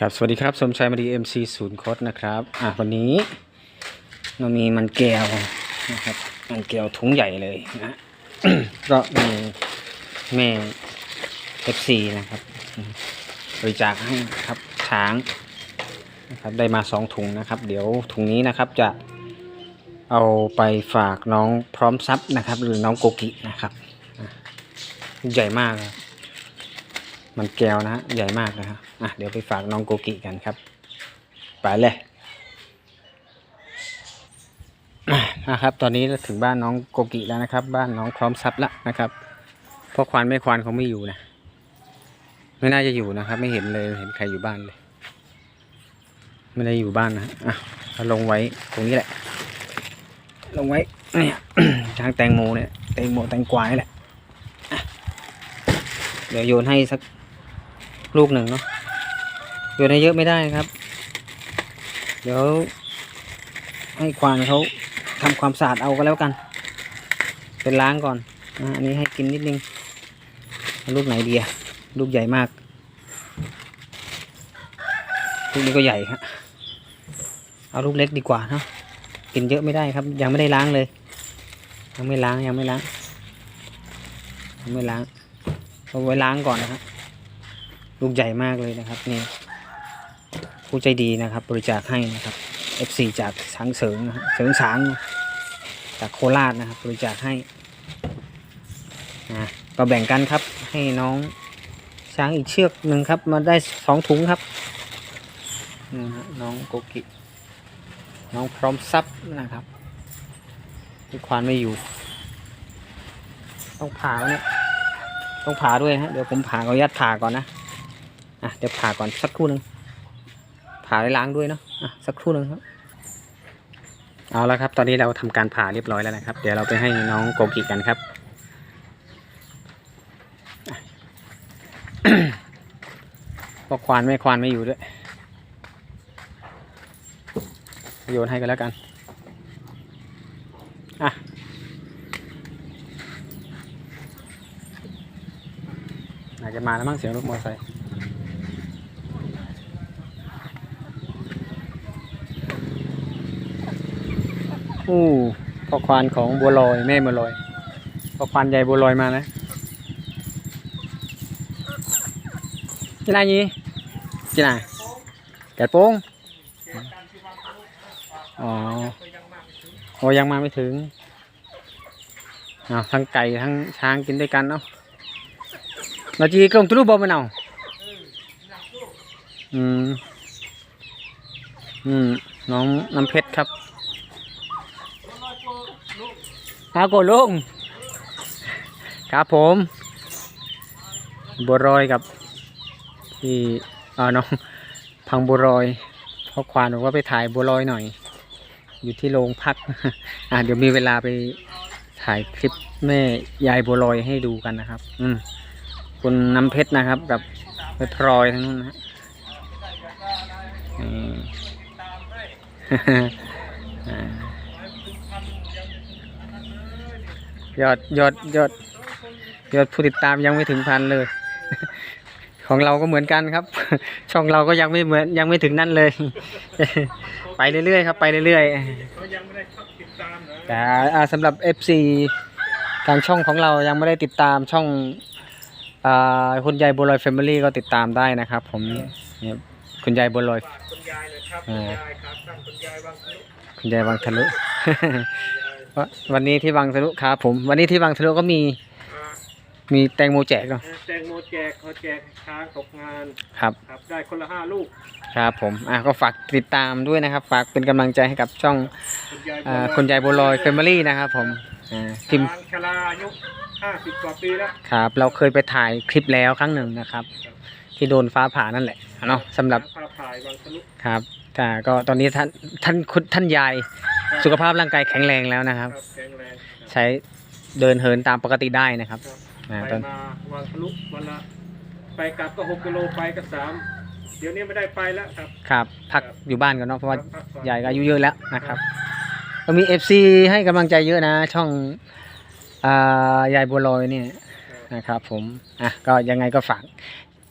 ครับ สวัสดีครับ สมชายมาดี MC ศูนย์โคดนะครับ อะวันนี้เรามีมันแก้วนะครับ มันแก้วถุงใหญ่เลยนะก็มีแม่ FC นะครับ บริจาคให้ครับช้างนะครับได้มาสองถุงนะครับ เดี๋ยวถุงนี้นะครับจะเอาไปฝากน้องพร้อมทรัพย์นะครับ หรือน้องโกกินะครับ ใหญ่มากเลย มันแก้วนะฮะใหญ่มากนะครับอะเดี๋ยวไปฝากน้องโกกิกันครับ ไปเลยอะนะครับ ตอนนี้ถึงบ้านน้องโกกิแล้วนะครับ บ้านน้องพร้อมทรัพย์แล้วนะครับเพราะควานไม่ควานเขาไม่อยู่นะไม่น่าจะอยู่นะครับ ไม่เห็นเลยเห็นใครอยู่บ้านเลย ไม่ได้อยู่บ้านนะอะเอาลงไว้ตรงนี้แหละ ลงไว้เนี่ยทางแตงโมเนี่ยแตงโมแตงกวาแหละเดี๋ยวโยนให้สัก ลูกหนึ่งเนาะโยนให้เยอะไม่ได้ครับ เดี๋ยว ให้ควานเขาทำความสะอาดเอาก็แล้วกัน เป็นล้างก่อนอันนี้ให้กินนิดนึง ลูกไหนดีอะลูกใหญ่มาก ลูกนี้ก็ใหญ่ครับเอาลูกเล็กดีกว่าเนาะกินเยอะไม่ได้ครับ ยังไม่ได้ล้างเลย ยังไม่ล้างยังไม่ล้างยังไม่ล้างเอาไว้ล้างก่อนนะครับ ลูกใหญ่มากเลยนะครับนี่ผู้ใจดีนะครับ บริจาคให้นะครับ F4 จากช้างเสริงเสริงสางจากโคราชนะครับ บริจาคให้นะก็แบ่งกันครับให้น้องช้างอีกเชือกหนึ่งครับ มาได้สองถุงครับนะฮะน้องโกกิ น้องพร้อมซับนะครับที่ควานไม่อยู่ ต้องผ่าเนี่ยต้องผ่าด้วยฮะเดี๋ยวผมผ่าขออนุญาตผ่าก่อนนะ อะเดี๋ยวผ่าก่อนสักครู่หนึ่งผ่าได้ล้างด้วยเนาะอะสักครู่หนึ่งครับเอาละครับ ตอนนี้เราทำการผ่าเรียบร้อยแล้วนะครับ เดี๋ยวเราไปให้น้องโกกิกันครับพอควานไม่ควานไม่อยู่ด้วย โยนให้กันแล้วกัน อะอาจจะมาแล้วมั้งเสียงรถมอเตอร์ไซค์ อู้พ่อควานของบัวลอยแม่บัวลอยพ่อควานใหญ่บัวลอยมานะจีน่ายีจีน่าแกะโป้งอ๋อโอ้ยังมาไม่ถึงอ้าทั้งไก่ทั้งช้างกินด้วยกันเนาะเราจีกลงตุลุบอมันเอาอืม อืม น้องน้ำเพชรครับ อาโกลง ครับผมบัวรอยกับที่เอ่อน้องพังบัวรอยพ่อควานบอกว่าไปถ่ายบัวรอยหน่อย อยู่ที่โรงพัก อ่าเดี๋ยวมีเวลาไปถ่ายคลิปแม่ยายบัวลอยให้ดูกันนะครับ อืมคุณน้ำเพชรนะครับ กับไปพลอยทั้งนู้นนะฮะนี่อ่า ยอดยอดยอดยอดผู้ติดตามยังไม่ถึงพันเลย ของเราก็เหมือนกันครับ ช่องเราก็ยังไม่เหมือนยังไม่ถึงนั่นเลย ไปเรื่อยๆครับไปเรื่อยๆเขายังไม่ได้ติดตามนะแต่อ่าสำหรับ FC ทางช่องของเรายังไม่ได้ติดตามช่องอ่าคุณยายบัวลอยแฟมิลี่ก็ติดตามได้นะครับ ผมเนี่ยคุณยายบัวลอยฝากคุณยายเลยครับอ่าคุณยายครับตั้งคุณยายวางทะลุคุณยาย วังทะลุวะวันนี้ที่วังทะลุครับผม วันนี้ที่วังทะลุก็มีอ่ามีแตงโมแจกเนาะแตงโมแจกเขาแจกช้างตกงานครับครับ ได้คนละห้าลูกครับผมอะก็ฝากติดตามด้วยนะครับ ฝากเป็นกำลังใจให้กับช่องคุณยายอ่าคุณยายบัวลอยแฟมิลี่นะครับ ผมอ่าพิมพ์ช้างชราอายุห้าสิบกว่าปีแล้วครับ เราเคยไปถ่ายคลิปแล้วครั้งหนึ่งนะครับ ที่โดนฟ้าผ่านั่นแหละเนาะสำหรับพาผ่ายวางทะลุครับแต่ก็ตอนนี้ท่านท่านคุณท่านยาย สุขภาพร่างกายแข็งแรงแล้วนะครับครับแข็งแรงใช้เดินเหินตามปกติได้นะครับครับอ่าไปตอนมาวางทะลุวันละไปกลับก็หกกิโลไปก็สามเดี๋ยวนี้ไม่ได้ไปแล้วครับ ครับพักอยู่บ้านกันเนาะเพราะว่าพักก่อนยายก็อายุเยอะแล้วนะครับก็มี FC ให้กำลังใจเยอะนะ ช่องอ่ายายบัวลอยเนี่ยนะครับ ผมอะก็ยังไงก็ฝาก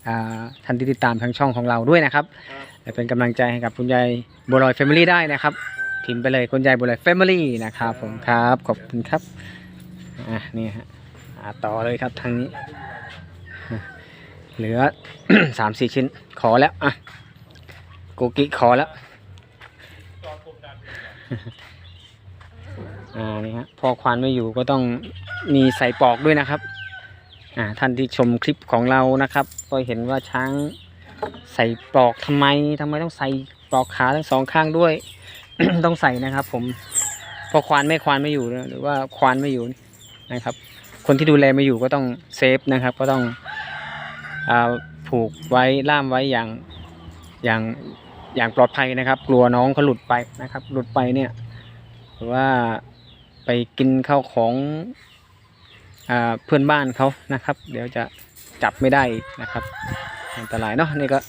อ่าท่านที่ติดตามทางช่องของเราด้วยนะครับ ครับ และเป็นกำลังใจให้กับคุณยายบัวลอยแฟมิลี่ได้นะครับ พิมพ์ไปเลยคุณยายบัวลยแฟมิลี่นะครับผมครับขอบคุณครับอะนี่ฮะอ่าต่อเลยครับทางนี้ เหลือสามสี่ชิ้นขอแล้วอะโกกิขอแล้วอ่านี่ฮะพอควานไม่อยู่ก็ต้องมีใส่ปลอกด้วยนะครับอ่าท่านที่ชมคลิปของเรานะครับ ก็เห็นว่าช้างใส่ปลอกทำไมทำไมต้องใส่ปลอกขาทั้งสองข้างด้วย ต้องใส่นะครับ ผมพอควานไม่ควานไม่อยู่หรือว่าควานไม่อยู่นะครับ คนที่ดูแลไม่อยู่ก็ต้องเซฟนะครับ ก็ต้องอผูกไว้ล่ามไว้อย่างอย่างอย่างปลอดภัยนะครับ กลัวน้องเขาหลุดไปนะครับ หลุดไปเนี่ยหรือว่าไปกินข้าวของอเพื่อนบ้านเขานะครับ เดี๋ยวจะจับไม่ได้นะครับ อันตรายเนาะนี่ก็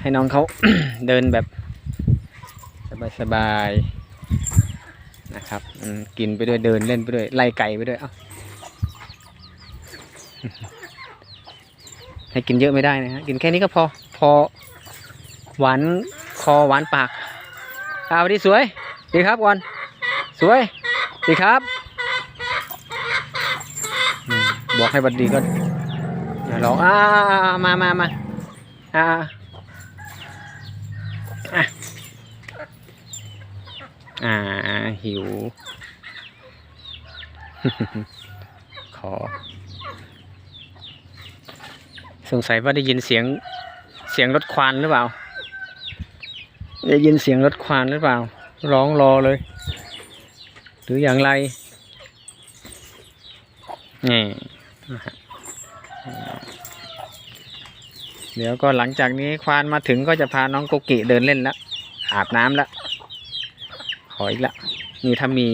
ให้น้องเขาเดินแบบ สบายๆนะครับกินไปด้วยเดินเล่นไปด้วยไล่ไก่ไปด้วยเอ้าให้กินเยอะไม่ได้นะฮะกินแค่นี้ก็พอพอหวานคอหวานปากอาวดีสวย ดีครับวันสวย ดีครับ บอกให้บัดดีก็อย่าร้องอ่ามามามาอ่าอะ อ่า หิว ขอ สงสัยว่าได้ยินเสียงเสียงรถควานหรือเปล่า ได้ยินเสียงรถควานหรือเปล่า ร้องรอเลย หรืออย่างไรนี่นะฮะเดี๋ยวก็หลังจากนี้ควานมาถึงก็จะพาน้องโกกิเดินเล่นแล้วอาบน้ำแล้ว ออีกละนี่ถ้ามี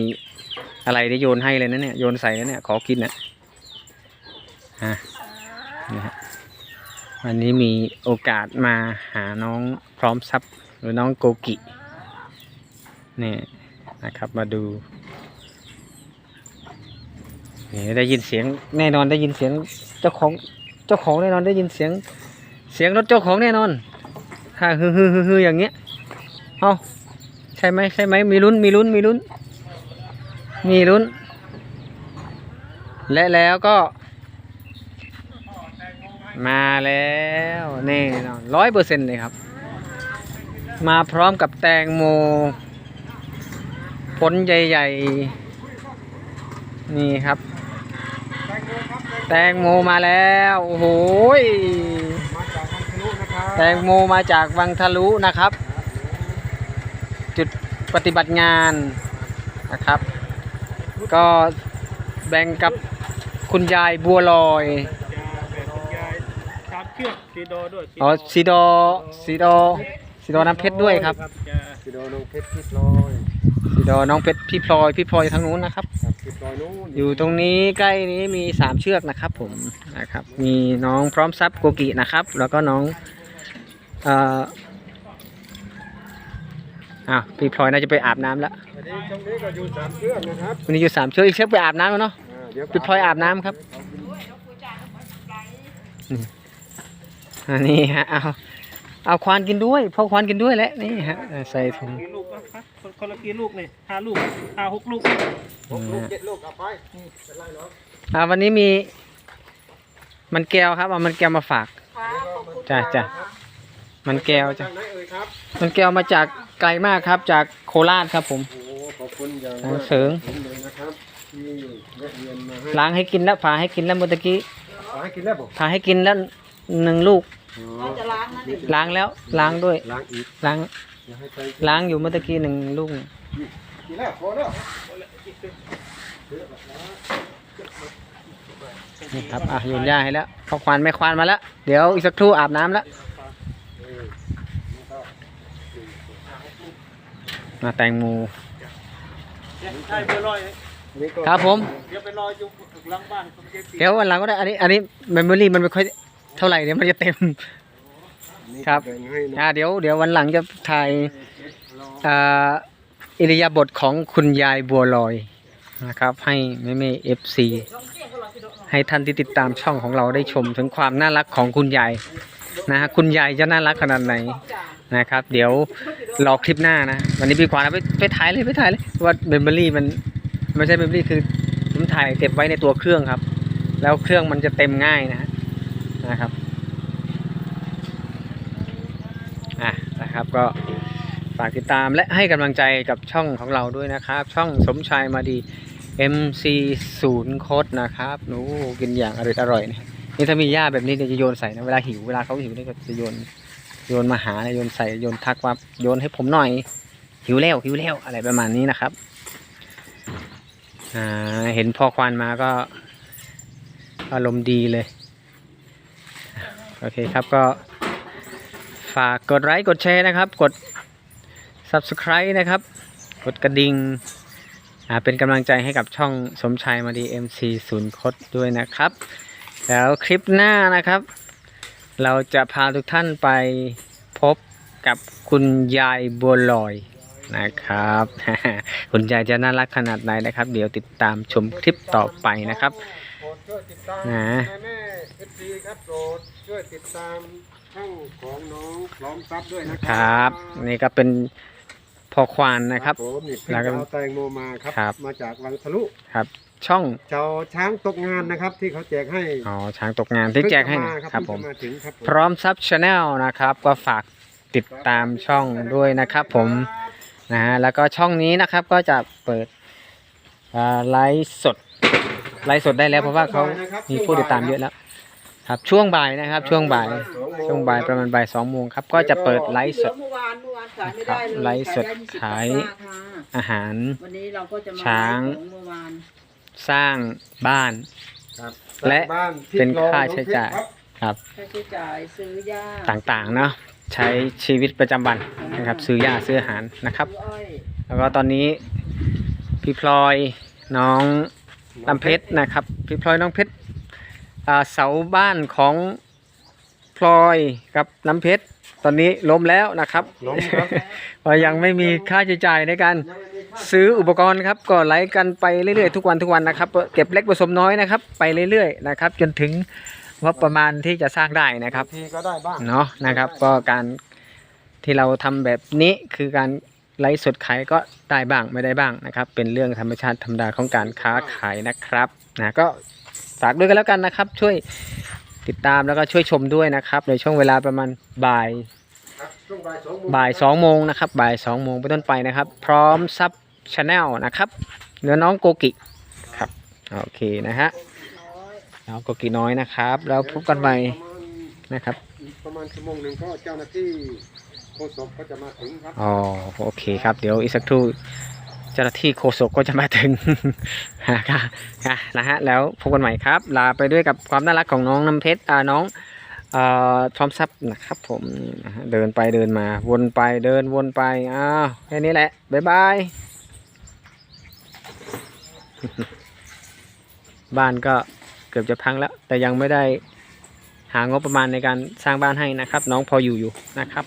อะไรได้โยนให้เลยนะเนี่ยโยนใส่นะเนี่ยขอกินนะฮะนี่ฮะวันนี้มีโอกาสมาหาน้องพร้อมทรัพย์หรือน้องโกกินี่นะครับมาดูนี่ได้ยินเสียงแน่นอนได้ยินเสียงเจ้าของเจ้าของแน่นอนได้ยินเสียงเสียงรถเจ้าของแน่นอนถ้าฮือฮือฮือฮืออย่างเงี้ยเอา ใช่ไหมใช่ไหมมีลุ้นมีลุ้นมีลุ้น มีลุ้น และแล้วก็ มาแล้วแน่นอนร้อยเปอร์เซ็นต์เลยครับ มาพร้อมกับแตงโม ผลใหญ่ๆ นี่ครับ แตงโมมาแล้ว โอ้โหแตงโมมาจากวังทะลุนะครับ จุดปฏิบัติงานนะครับ ก็แบ่งกับคุณยายบัวลอยจะแบ่งคุณยายชามเชือกสีโดด้วยอ๋อสีดอสีดอสีดอน้ำเพชรด้วยครับจะสีโดนงเพชรพิษลอยสีดอน้องเพชรพี่พลอยพี่พลอยอยู่ทางนู้นนะครับครับพิษลอยนู้นอยู่ตรงนี้ใกล้นี้มีสามเชือกนะครับ ผมนะครับ มีน้องพร้อมทรัพย์โกกินะครับ แล้วก็น้องเอ่อ อ้าวพี่พลอยน่าจะไปอาบน้ำแล้วอันนี้ช่องนี้ก็อยู่สามเชือกนะครับวันนี้อยู่สามเชือกอีกเชือกไปอาบน้ำแล้วเนาะอ่าเดี๋ยวพี่พลอยอาบน้ำครับอันนี้ฮะเอาเอาควานกินด้วยพ่อควานกินด้วยแหละนี่ฮะใส่ถุงกี่ลูกนะครับคนคนละกี่ลูกนี่ห้าลูกห้าหกลูกหกลูกเจ็ดลูกเอาไปเป็นไรเนาะอ่าวันนี้มีมันแก้วครับเอามันแก้วมาฝากจ้ะจ้ะมันแก้วจ้ะจากไหนเอ่ยครับมันแก้วมาจาก ไกลมากครับจากโคราชครับผม โอ้ขอบคุณอย่างทางเสริง ผมเลยนะครับที่แวะเวียนมาให้ล้างให้กินแล้วผ่าให้กินแล้วเมื่อตะกี้ขอให้กินแล้วผมผ่าให้กินแล้วหนึ่งลูกอ๋อล้างแล้วล้างด้วยล้างอีกล้างอย่าให้ไปล้างอยู่เมื่อตะกี้หนึ่งลูก กินแล้วพอแล้วนี่ครับ อะโยนหญ้าให้แล้วพอควานไม่ควานมาแล้ว เดี๋ยวอีกสักครู่อาบน้ำแล้ว มาแตงโมใช่เบอร์ลอยอันนี้ก็ครับผมเดี๋ยวไปรออยู่หลังบ้านผมจะเดี๋ยววันหลังก็ได้ อันนี้ อันนี้เมมโมรี่มันไม่ค่อยเท่าไหร่เดี๋ยวมันจะเต็มนี่ครับแบ่งให้นะอ่าเดี๋ยว เดี๋ยววันหลังจะถ่ายอ่าอิริยาบถของคุณยายบัวลอยนะครับ ให้แม่แม่เอฟซีให้ท่านที่ติดตามช่องของเราได้ชมถึงความน่ารักของคุณยายนะฮะคุณยายจะน่ารักขนาดไหน นะครับ เดี๋ยวรอคลิปหน้านะ วันนี้พี่ขวานไปไปถ่ายเลยไปถ่ายเลยว่าเมมโมรี่มันไม่ใช่เมมโมรี่คือผมถ่ายเก็บไว้ในตัวเครื่องครับ แล้วเครื่องมันจะเต็มง่ายนะนะครับอะนะครับก็ฝากติดตามและให้กำลังใจกับช่องของเราด้วยนะครับ ช่องสมชายมาดี MC ศูนย์โคดนะครับหนูกินอย่างอร่อยอร่อยๆเนี่ยนี่ถ้ามีหญ้าแบบนี้เนี่ยจะโยนใส่นะเวลาหิวเวลาเขาหิวนี่ก็จะโยน โยนมาหาเนี่ยโยนใส่โยนทักว่าโยนให้ผมหน่อย หิวแล้วหิวแล้วอะไรประมาณนี้นะครับเห็นพ่อควานมาก็อารมณ์ดีเลย โอเคครับก็ฝากกดไลค์กดแชร์นะครับ กด subscribe นะครับ กดกระดิ่งอ่าเป็นกำลังใจให้กับช่องสมชายมาดี MC ศูนย์คดด้วยนะครับ แล้วคลิปหน้านะครับ เราจะพาทุกท่านไปพบกับคุณยายบัวลอยนะครับ คุณยายจะน่ารักขนาดไหนนะครับ เดี๋ยวติดตามชมคลิปต่อไปนะครับโปรดช่วยติดตามนะแม่แม่เอฟซีครับโปรดช่วยติดตามช่องของน้องพร้อมทรัพย์ด้วยนะคครรัับ นี่ก็เป็นพ่อควานนะครับผมนี่เพิ่งแล้วก็จะเอาแตงโมมาครับครับ มาจากวังทะลุครับ ช่องเจ้าช้างตกงานนะครับ ที่เขาแจกให้อ๋อช้างตกงานที่แจกให้เพิ่งจะนะครับผม เพิ่งจะมาถึงครับผม พร้อมซับชาแนลนะครับ ก็ฝากติดตามช่องด้วยนะครับผมนะฮะแล้วก็ช่องนี้นะครับก็จะเปิดอ่าไลฟ์สดไลฟ์สดได้แล้วเพราะว่าเขามีผู้ติดตามเยอะแล้ว ครับช่วงบ่ายนะครับ ช่วงบ่ายช่วงบ่ายประมาณบ่ายสองโมงครับก็จะเปิดไลฟ์สด เมื่อวานเมื่อวานขายไม่ได้เลยไลฟ์สดขายได้20ขายบาทค่ะอาหาร วันนี้เราก็จะมาช้าง ของเมื่อวาน สร้างบ้าน ครับและบ้านที่เป็นรอค่าใช้จ่ายครับครับค่าใช้จ่ายซื้อยาต่างๆเนาะใช้ชีวิตประจำวันนะครับซื้อยาซื้ออาหารนะครับ ซื้ออ้อยแล้วก็ตอนนี้พี่พลอยน้องลำเพชรนะครับพี่พลอยน้องเพชรอ่าเสาบ้านของพลอยกับน้ำเพชรตอนนี้ล้มแล้วนะครับล้มครับ เพราะยังไม่มีค่าใช้จ่ายในการ ซื้ออุปกรณ์ครับก็ไล่กันไปเรื่อยๆทุกวันทุกวันนะครับ เก็บเล็กผสมน้อยนะครับ ไปเรื่อยๆนะครับ จนถึงงบประมาณที่จะสร้างได้นะครับทีก็ได้บ้างเนาะนะครับ ก็การที่เราทำแบบนี้คือการไลฟ์สดขายก็ได้บ้างไม่ได้บ้างนะครับ เป็นเรื่องธรรมชาติธรรมดาของการค้าขายนะครับนะก็ฝากด้วยกันแล้วกันนะครับ ช่วยติดตามแล้วก็ช่วยชมด้วยนะครับ ในช่วงเวลาประมาณบ่ายครับช่วงบ่ายสองโมงบ่ายสองโมงนะครับบ่ายสองโมงเป็นต้นไปนะครับ พร้อมซับ ชาแนลนะครับเนื้อน้องโกกิครับโอเคนะฮะน้องโกกิน้อยนะครับ แล้วพบกันใหม่นะครับ ประมาณชั่วโมงหนึ่งก็เจ้าหน้าที่โฆษกก็จะมาถึงครับอ๋อโอเคครับ เดี๋ยวอีกสักครู่เจ้าหน้าที่โฆษกก็จะมาถึงค่ะค่ะนะฮะแล้วพบกันใหม่ครับ ลาไปด้วยกับความน่ารักของน้องน้ำเพชรอ่าน้องเอ่อทอมซับนะครับผมนะฮะเดินไปเดินมาวนไปเดินวนไปอ้าวแค่นี้แหละ บ๊ายบาย บ้านก็เกือบจะพังแล้ว แต่ยังไม่ได้หางบประมาณในการสร้างบ้านให้นะครับ น้องพออยู่อยู่นะครับ